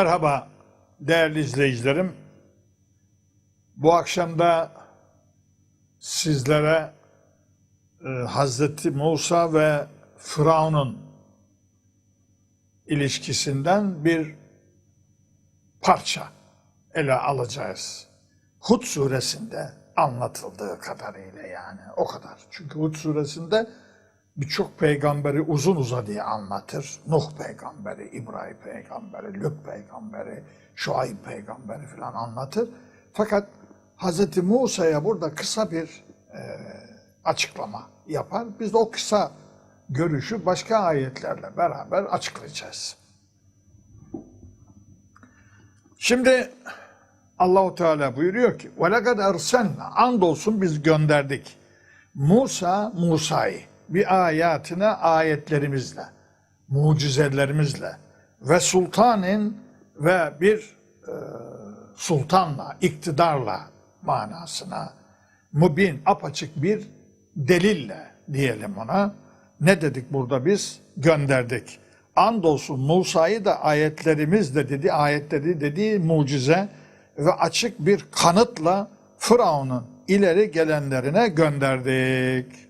Merhaba değerli izleyicilerim. Bu akşam da sizlere e, Hazreti Musa ve Firavun'un ilişkisinden bir parça ele alacağız. Hud suresinde anlatıldığı kadarıyla yani o kadar. Çünkü Hud suresinde birçok peygamberi uzun uzadıya anlatır. Nuh peygamberi, İbrahim peygamberi, Lüt peygamberi, Şuayb peygamberi falan anlatır. Fakat Hz. Musa'ya burada kısa bir e, açıklama yapar. Biz de o kısa görüşü başka ayetlerle beraber açıklayacağız. Şimdi Allahu Teala buyuruyor ki: "Ve lekad erselna andolsun biz gönderdik Musa Musa'yı bir ayetine ayetlerimizle, mucizelerimizle ve sultanın ve bir e, sultanla, iktidarla manasına mubin, apaçık bir delille diyelim ona. Ne dedik burada biz? Gönderdik. Andolsun Musa'yı da ayetlerimizle dedi, ayetleri dediği mucize ve açık bir kanıtla Firavun'un ileri gelenlerine gönderdik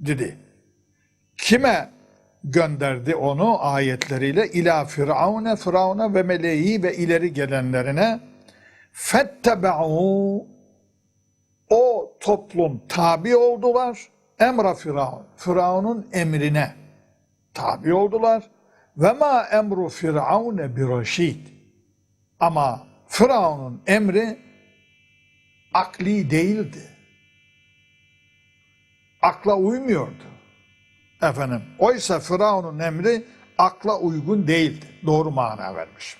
dedi. Kime gönderdi onu ayetleriyle? İla Firavune, Firavun'a ve meleği ve ileri gelenlerine fettebe'u o toplum tabi oldular. Emra Firavun, Firavun'un emrine tabi oldular. Ve ma emru Firavune bir reşid. Ama Firavun'un emri akli değildi. Akla uymuyordu. Efendim, oysa Firavun'un emri akla uygun değildi. Doğru mana vermiş.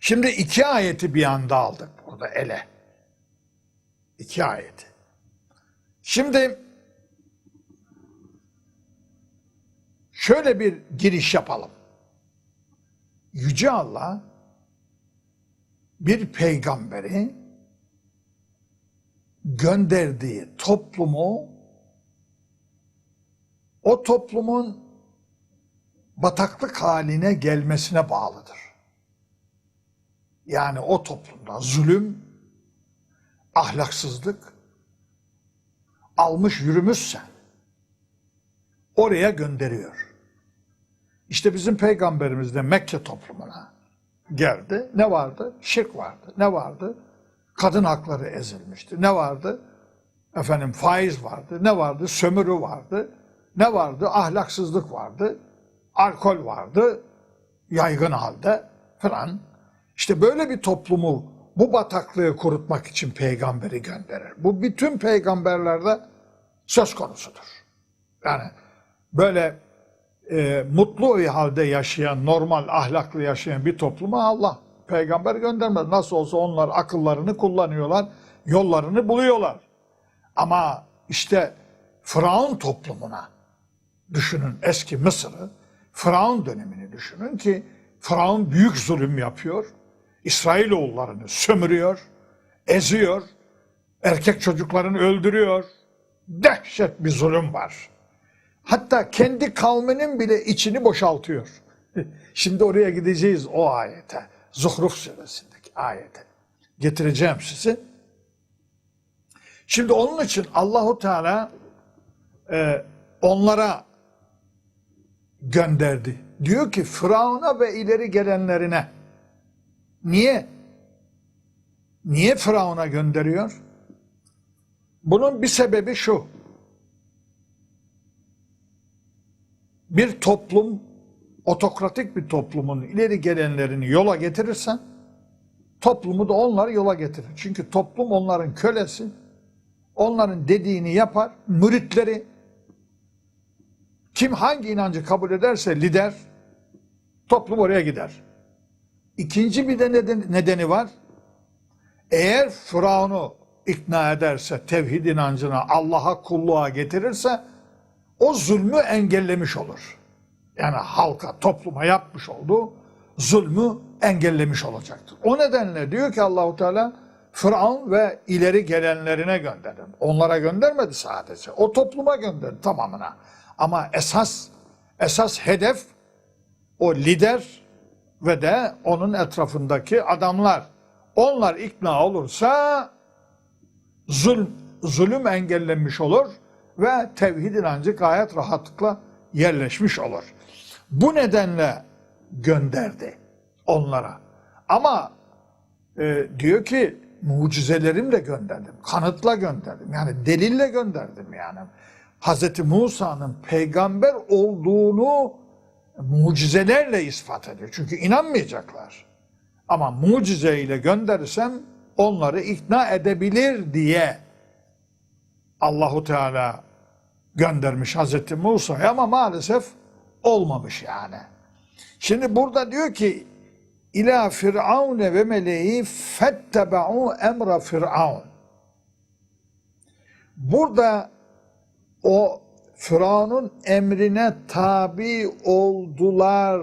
Şimdi iki ayeti bir anda aldık burada ele. İki ayeti. Şimdi şöyle bir giriş yapalım. Yüce Allah bir peygamberi gönderdiği toplumu o toplumun bataklık haline gelmesine bağlıdır. Yani o toplumda zulüm, ahlaksızlık almış yürümüşse oraya gönderiyor. İşte bizim peygamberimiz de Mekke toplumuna geldi. Ne vardı? Şirk vardı. Ne vardı? Kadın hakları ezilmişti. Ne vardı? Efendim faiz vardı. Ne vardı? Sömürü vardı. Ne vardı? Ahlaksızlık vardı. Alkol vardı. Yaygın halde falan. İşte böyle bir toplumu bu bataklığı kurutmak için peygamberi gönderir. Bu bütün peygamberlerde söz konusudur. Yani böyle e, mutlu bir halde yaşayan, normal ahlaklı yaşayan bir topluma Allah peygamber göndermez. Nasıl olsa onlar akıllarını kullanıyorlar, yollarını buluyorlar. Ama işte Firavun toplumuna düşünün eski Mısır'ı, Firavun dönemini düşünün ki Firavun büyük zulüm yapıyor. İsrailoğullarını sömürüyor, eziyor, erkek çocuklarını öldürüyor. Dehşet bir zulüm var. Hatta kendi kavminin bile içini boşaltıyor. Şimdi oraya gideceğiz o ayete. Zuhruf suresindeki ayete. Getireceğim sizi. Şimdi onun için Allahu Teala e, onlara gönderdi. Diyor ki Firavun'a ve ileri gelenlerine. Niye? Niye Firavun'a gönderiyor? Bunun bir sebebi şu. Bir toplum, otokratik bir toplumun ileri gelenlerini yola getirirsen, toplumu da onlar yola getirir. Çünkü toplum onların kölesi, onların dediğini yapar, müritleri, kim hangi inancı kabul ederse lider, toplum oraya gider. İkinci bir de neden, nedeni var. Eğer Firavun'u ikna ederse, tevhid inancına, Allah'a kulluğa getirirse, o zulmü engellemiş olur. Yani halka, topluma yapmış olduğu zulmü engellemiş olacaktır. O nedenle diyor ki Allahu Teala Firavun ve ileri gelenlerine gönderin. Onlara göndermedi sadece. O topluma gönderdi tamamına. Ama esas esas hedef o lider ve de onun etrafındaki adamlar. Onlar ikna olursa zulm, zulüm engellenmiş olur ve tevhid inancı gayet rahatlıkla yerleşmiş olur. Bu nedenle gönderdi onlara. Ama e, diyor ki mucizelerimle gönderdim, kanıtla gönderdim. Yani delille gönderdim yani. Hz. Musa'nın peygamber olduğunu mucizelerle ispat ediyor. Çünkü inanmayacaklar. Ama mucizeyle gönderirsem onları ikna edebilir diye Allahu Teala göndermiş Hazreti Musa'ya ama maalesef olmamış yani. Şimdi burada diyor ki İlâ firavune ve meleği fettebe'u emra firavun. Burada o Firavun'un emrine tabi oldular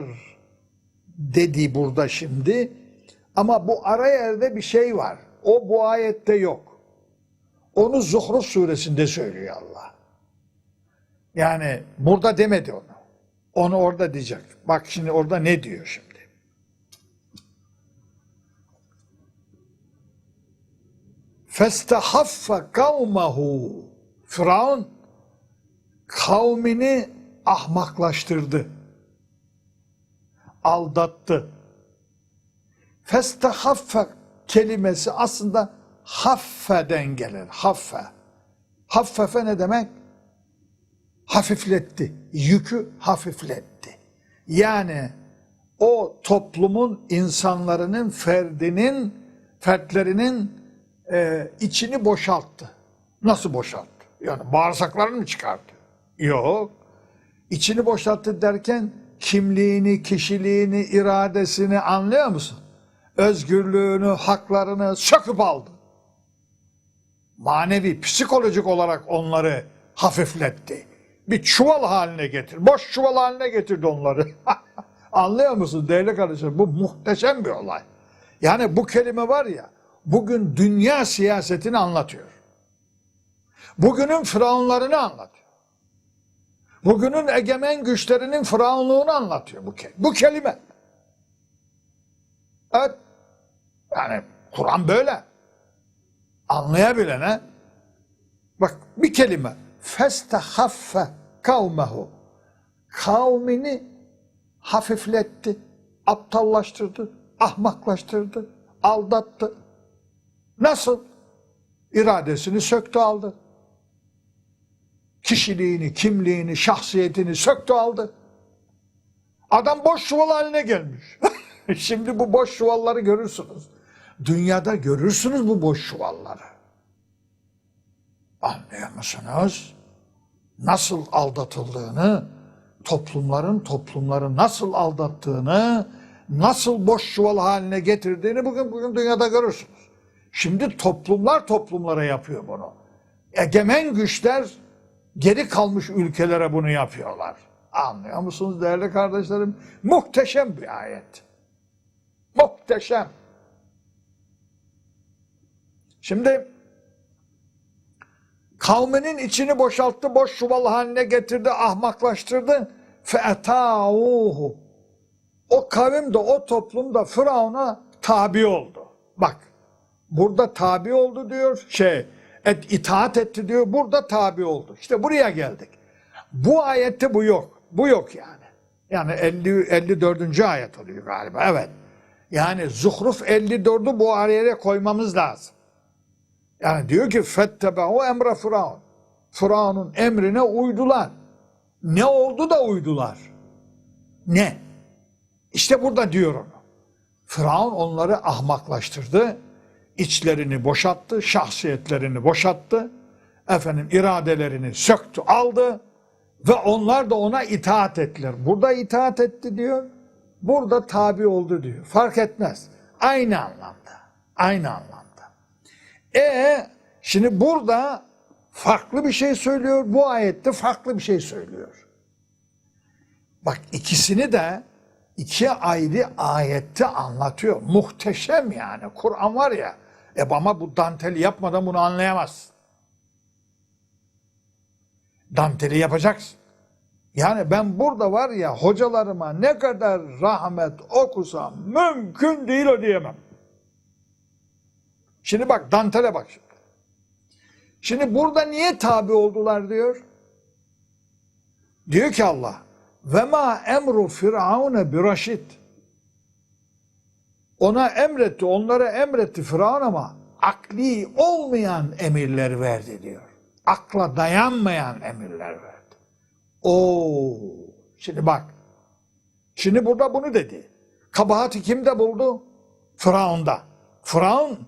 dedi burada şimdi. Ama bu ara yerde bir şey var. O bu ayette yok. Onu Zuhruf suresinde söylüyor Allah. Yani burada demedi onu. Onu orada diyecek. Bak şimdi orada ne diyor şimdi? Festehaffe kavmehu. Firavun kavmini ahmaklaştırdı. Aldattı. Festehaffe kelimesi aslında haffeden gelir. Haffe. Haffefe ne demek? Hafifletti. Yükü hafifletti. Yani o toplumun insanların, ferdinin, fertlerinin e, içini boşalttı. Nasıl boşalttı? Yani bağırsaklarını mı çıkardı? Yok. İçini boşalttı derken kimliğini, kişiliğini, iradesini anlıyor musun? Özgürlüğünü, haklarını söküp aldı. Manevi, psikolojik olarak onları hafifletti. Bir çuval haline getir. Boş çuval haline getirdi onları. Anlıyor musun değerli kardeşim? Bu muhteşem bir olay. Yani bu kelime var ya, bugün dünya siyasetini anlatıyor. Bugünün firavunlarını anlatıyor. Bugünün egemen güçlerinin firavunluğunu anlatıyor bu kelime. Bu kelime. Evet. Yani Kur'an böyle. Anlayabilene bak bir kelime festehaffe kavmehu kavmini hafifletti, aptallaştırdı, ahmaklaştırdı, aldattı. Nasıl? İradesini söktü aldı. Kişiliğini, kimliğini, şahsiyetini söktü aldı. Adam boş çuval haline gelmiş. Şimdi bu boş çuvalları görürsünüz. Dünyada görürsünüz bu boş çuvalları. Anlıyor musunuz? Nasıl aldatıldığını, toplumların toplumları nasıl aldattığını, nasıl boş çuval haline getirdiğini bugün bugün dünyada görürsünüz. Şimdi toplumlar toplumlara yapıyor bunu. Egemen güçler geri kalmış ülkelere bunu yapıyorlar. Anlıyor musunuz değerli kardeşlerim? Muhteşem bir ayet. Muhteşem. Şimdi kavminin içini boşalttı, boş çuval haline getirdi, ahmaklaştırdı. Fe'etâuhu. O kavim de o toplum da Firavun'a tabi oldu. Bak burada tabi oldu diyor şey et, itaat etti diyor burada tabi oldu. İşte buraya geldik. Bu ayette bu yok. Bu yok yani. Yani 50, 54. ayet oluyor galiba. Evet. Yani Zuhruf 54'ü bu araya koymamız lazım. Yani diyor ki fettebehu emre Firavun. Firavun'un emrine uydular. Ne oldu da uydular? Ne? İşte burada diyor onu. Onları ahmaklaştırdı. içlerini boşalttı, şahsiyetlerini boşalttı. Efendim iradelerini söktü, aldı ve onlar da ona itaat ettiler. Burada itaat etti diyor. Burada tabi oldu diyor. Fark etmez. Aynı anlamda. Aynı anlamda. E şimdi burada farklı bir şey söylüyor. Bu ayette farklı bir şey söylüyor. Bak ikisini de iki ayrı ayette anlatıyor. Muhteşem yani. Kur'an var ya. E ama bu danteli yapmadan bunu anlayamazsın. Danteli yapacaksın. Yani ben burada var ya hocalarıma ne kadar rahmet okusam mümkün değil o diyemem. Şimdi bak Dantel'e bak şimdi. Burada niye tabi oldular diyor. Diyor ki Allah ve ma emru firavune biraşid. Ona emretti, onlara emretti Firavun ama akli olmayan emirler verdi diyor. Akla dayanmayan emirler verdi. Oo, şimdi bak. Şimdi burada bunu dedi. Kabahati kimde buldu? Firavun'da. Firavun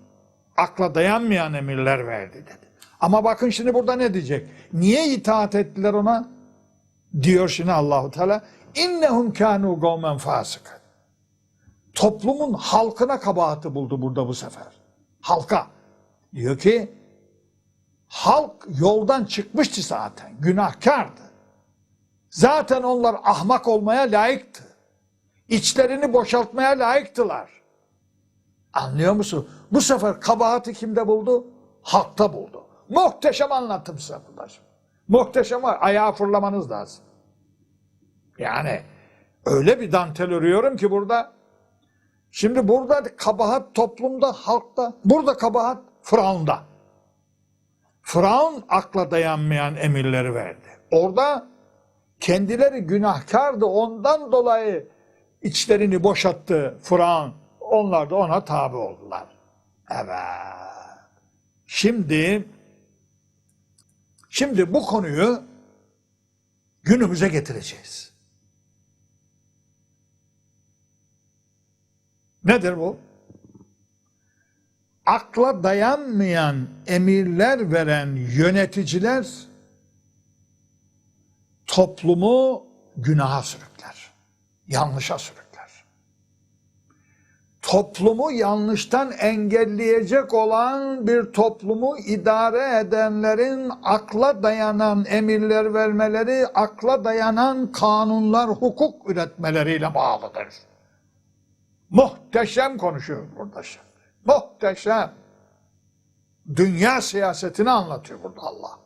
akla dayanmayan emirler verdi dedi. Ama bakın şimdi burada ne diyecek? Niye itaat ettiler ona? Diyor şimdi Allahu Teala. İnnehum kanu kavmen fasıkın. Toplumun halkına kabahati buldu burada bu sefer. Halka. Diyor ki halk yoldan çıkmıştı zaten. Günahkardı. Zaten onlar ahmak olmaya layıktı. İçlerini boşaltmaya layıktılar. Anlıyor musun? Bu sefer kabahati kimde buldu? Halkta buldu. Muhteşem anlattım size şimdi. Muhteşem var. Ayağa fırlamanız lazım. Yani öyle bir dantel örüyorum ki burada. Şimdi burada kabahat toplumda, halkta. Burada kabahat Firavun'da. Firavun akla dayanmayan emirleri verdi. Orada kendileri günahkardı. Ondan dolayı içlerini boşalttı Firavun. Onlar da ona tabi oldular. Evet. Şimdi şimdi bu konuyu günümüze getireceğiz. Nedir bu? Akla dayanmayan emirler veren yöneticiler toplumu günaha sürükler. Yanlışa sürükler. Toplumu yanlıştan engelleyecek olan bir toplumu idare edenlerin akla dayanan emirler vermeleri, akla dayanan kanunlar, hukuk üretmeleriyle bağlıdır. Muhteşem konuşuyor burada şimdi. Muhteşem. Dünya siyasetini anlatıyor burada Allah.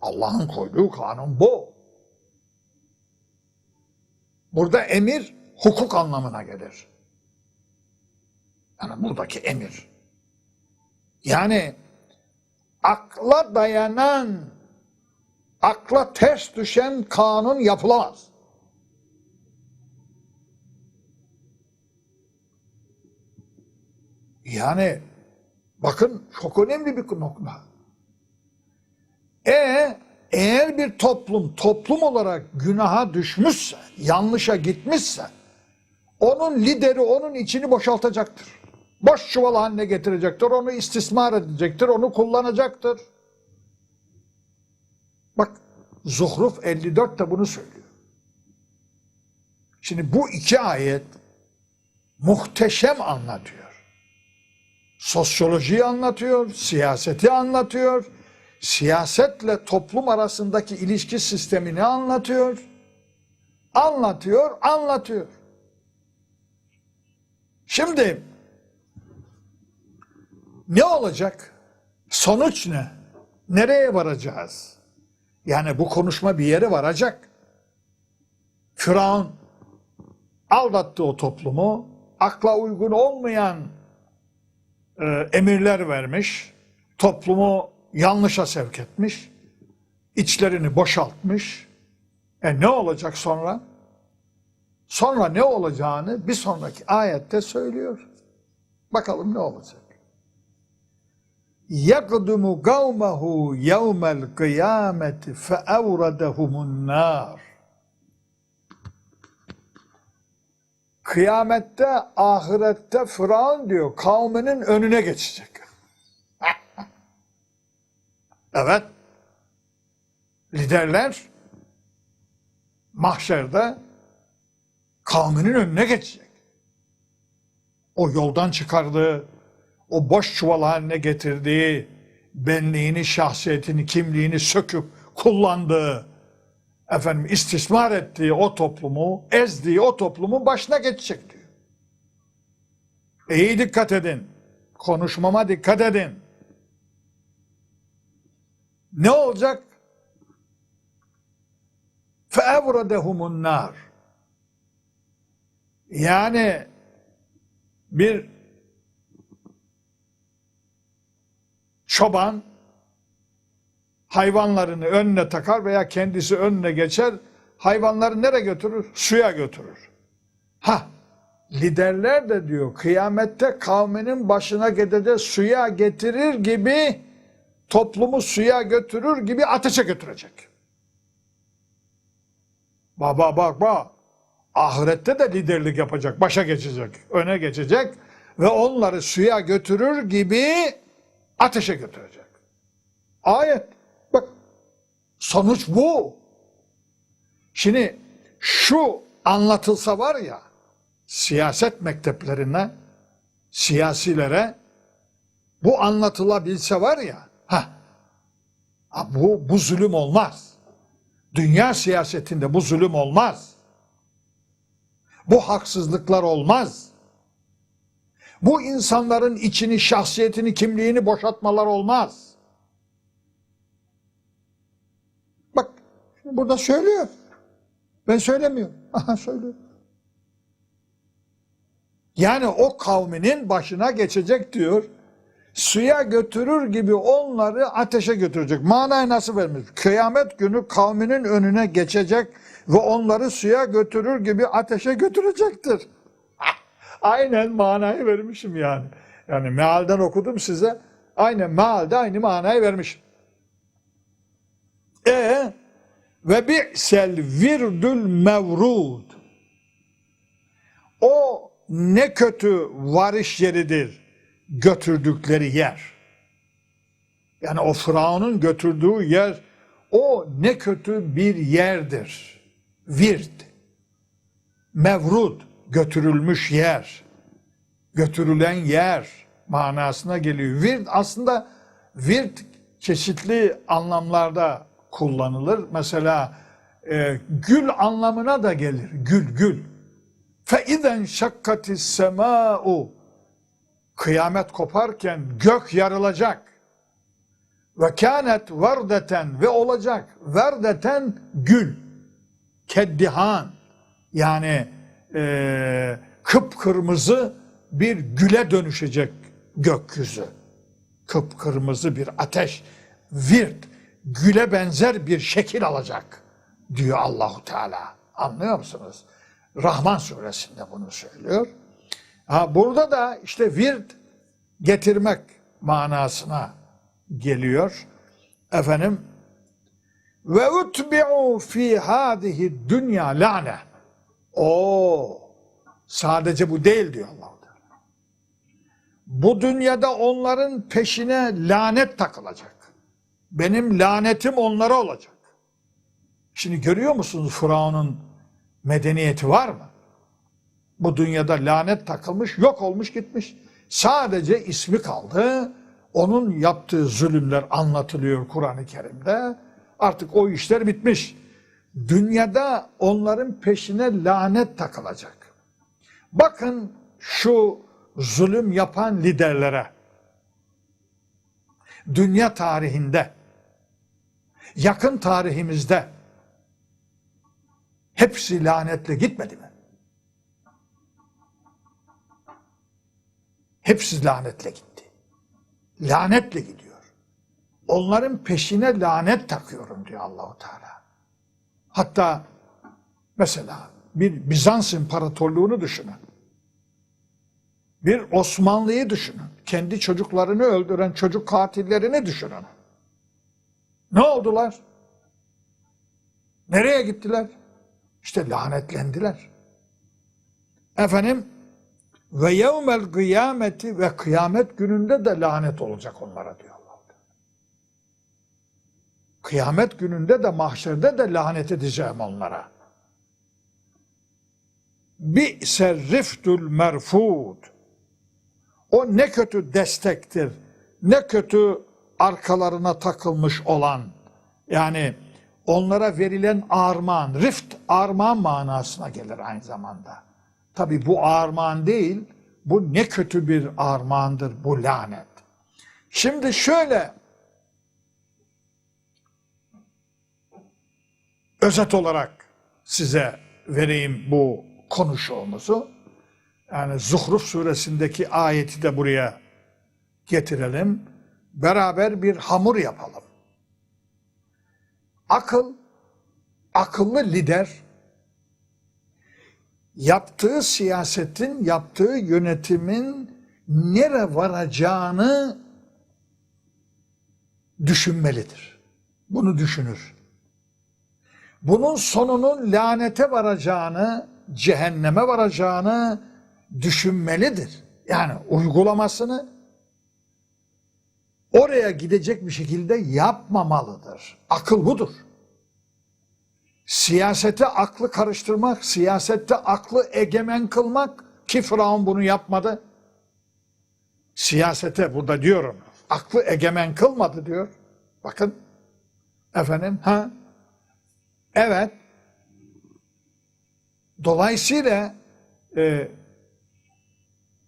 Allah'ın koyduğu kanun bu. Burada emir hukuk anlamına gelir. Yani buradaki emir. Yani akla dayanan, akla ters düşen kanun yapılamaz. Yani bakın çok önemli bir nokta. E eğer bir toplum toplum olarak günaha düşmüşse, yanlışa gitmişse onun lideri onun içini boşaltacaktır. Boş çuval haline getirecektir, onu istismar edecektir, onu kullanacaktır. Bak Zuhruf 54 de bunu söylüyor. Şimdi bu iki ayet muhteşem anlatıyor. Sosyolojiyi anlatıyor, siyaseti anlatıyor, siyasetle toplum arasındaki ilişki sistemini anlatıyor. Anlatıyor, anlatıyor. Şimdi ne olacak? Sonuç ne? Nereye varacağız? Yani bu konuşma bir yere varacak. Firavun aldattı o toplumu. Akla uygun olmayan e, emirler vermiş. Toplumu yanlışa sevk etmiş. içlerini boşaltmış. E ne olacak sonra? Sonra ne olacağını bir sonraki ayette söylüyor. Bakalım ne olacak? yakdumu kavmehu yevmel kıyameti fe evradehumun nar. Kıyamette, ahirette Firavun diyor, kavminin önüne geçecek. evet, liderler mahşerde kavminin önüne geçecek. O yoldan çıkardığı o boş çuval haline getirdiği, benliğini, şahsiyetini, kimliğini söküp kullandığı, efendim istismar ettiği o toplumu, ezdiği o toplumun başına geçecek diyor. İyi dikkat edin. Konuşmama dikkat edin. Ne olacak? feevredehumun nar. Yani bir çoban hayvanlarını önüne takar veya kendisi önüne geçer. Hayvanları nereye götürür? Suya götürür. Ha, liderler de diyor kıyamette kavminin başına gedede suya getirir gibi toplumu suya götürür gibi ateşe götürecek. Baba bak bak. Ahirette de liderlik yapacak, başa geçecek, öne geçecek ve onları suya götürür gibi ateşe götürecek. Ayet. Bak sonuç bu. Şimdi şu anlatılsa var ya siyaset mekteplerine, siyasilere bu anlatılabilse var ya ha bu bu zulüm olmaz. Dünya siyasetinde bu zulüm olmaz. Bu haksızlıklar olmaz. Bu insanların içini, şahsiyetini, kimliğini boşaltmalar olmaz. Bak burada söylüyor. Ben söylemiyorum. Aha söylüyor. Yani o kavminin başına geçecek diyor. Suya götürür gibi onları ateşe götürecek. Manayı nasıl vermiş? Kıyamet günü kavminin önüne geçecek ve onları suya götürür gibi ateşe götürecektir. Aynen manayı vermişim yani. Yani mealden okudum size. Aynen mealde aynı manayı vermişim. E ve bi'sel virdül mevrud. O ne kötü varış yeridir götürdükleri yer. Yani o Firavun'un götürdüğü yer o ne kötü bir yerdir. Vird. Mevrud götürülmüş yer. Götürülen yer manasına geliyor. Vird aslında vird çeşitli anlamlarda kullanılır. Mesela e, gül anlamına da gelir. Gül, gül. فَاِذَنْ شَكَّتِ السَّمَاءُ Kıyamet koparken gök yarılacak. Ve kânet verdeten ve olacak. Verdeten gül. Keddihan. Yani e, kıpkırmızı bir güle dönüşecek gökyüzü. Kıpkırmızı bir ateş. Virt. Güle benzer bir şekil alacak diyor Allahu Teala. Anlıyor musunuz? Rahman suresinde bunu söylüyor. Ha, burada da işte vird getirmek manasına geliyor. Efendim ve utbi'u fi hadihi dünya lane. O sadece bu değil diyor Allah. Bu dünyada onların peşine lanet takılacak. Benim lanetim onlara olacak. Şimdi görüyor musunuz Firavun'un medeniyeti var mı? Bu dünyada lanet takılmış, yok olmuş gitmiş. Sadece ismi kaldı. Onun yaptığı zulümler anlatılıyor Kur'an-ı Kerim'de. Artık o işler bitmiş. Dünyada onların peşine lanet takılacak. Bakın şu zulüm yapan liderlere. Dünya tarihinde, yakın tarihimizde hepsi lanetle gitmedi mi? Hepsi lanetle gitti. Lanetle gidiyor. Onların peşine lanet takıyorum diyor Allahu Teala. Hatta mesela bir Bizans İmparatorluğunu düşünün. Bir Osmanlı'yı düşünün. Kendi çocuklarını öldüren çocuk katillerini düşünün. Ne oldular? Nereye gittiler? İşte lanetlendiler. Efendim ve yevmel kıyameti ve kıyamet gününde de lanet olacak onlara diyor. Kıyamet gününde de mahşerde de lanet edeceğim onlara. Bi serriftul merfud. O ne kötü destektir. Ne kötü arkalarına takılmış olan. Yani onlara verilen armağan, rift armağan manasına gelir aynı zamanda. Tabi bu armağan değil, bu ne kötü bir armağandır bu lanet. Şimdi şöyle özet olarak size vereyim bu konuşuğumuzu. Yani Zuhruf suresindeki ayeti de buraya getirelim. Beraber bir hamur yapalım. Akıl, akıllı lider yaptığı siyasetin, yaptığı yönetimin nere varacağını düşünmelidir. Bunu düşünür. Bunun sonunun lanete varacağını, cehenneme varacağını düşünmelidir. Yani uygulamasını oraya gidecek bir şekilde yapmamalıdır. Akıl budur. Siyasete aklı karıştırmak, siyasette aklı egemen kılmak ki Firavun bunu yapmadı. Siyasete burada diyorum, aklı egemen kılmadı diyor. Bakın efendim ha evet dolayısıyla e,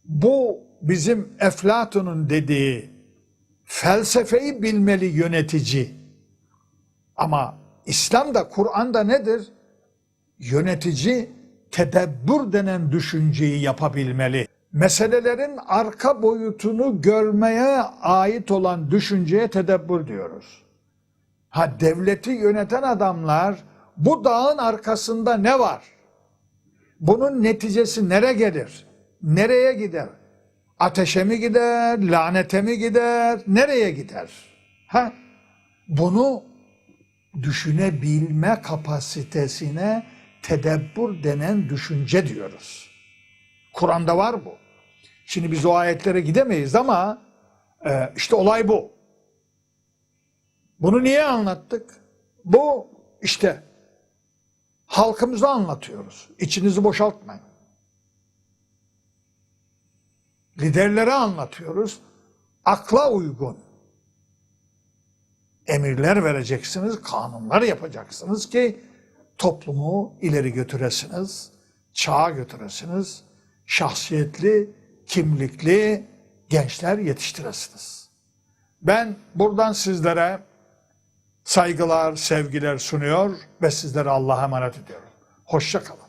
bu bizim Eflatun'un dediği felsefeyi bilmeli yönetici. Ama İslam'da, Kur'an'da nedir? Yönetici tedebbür denen düşünceyi yapabilmeli. Meselelerin arka boyutunu görmeye ait olan düşünceye tedebbür diyoruz. Ha devleti yöneten adamlar bu dağın arkasında ne var? Bunun neticesi nereye gelir? Nereye gider? Ateşe mi gider? Lanete mi gider? Nereye gider? Ha? Bunu düşünebilme kapasitesine tedebbür denen düşünce diyoruz. Kur'an'da var bu. Şimdi biz o ayetlere gidemeyiz ama e, işte olay bu. Bunu niye anlattık? Bu işte halkımıza anlatıyoruz. İçinizi boşaltmayın. Liderlere anlatıyoruz. Akla uygun emirler vereceksiniz, kanunlar yapacaksınız ki toplumu ileri götüresiniz, çağa götüresiniz, şahsiyetli, kimlikli gençler yetiştiresiniz. Ben buradan sizlere saygılar, sevgiler sunuyor ve sizlere Allah'a emanet ediyorum. Hoşça kalın.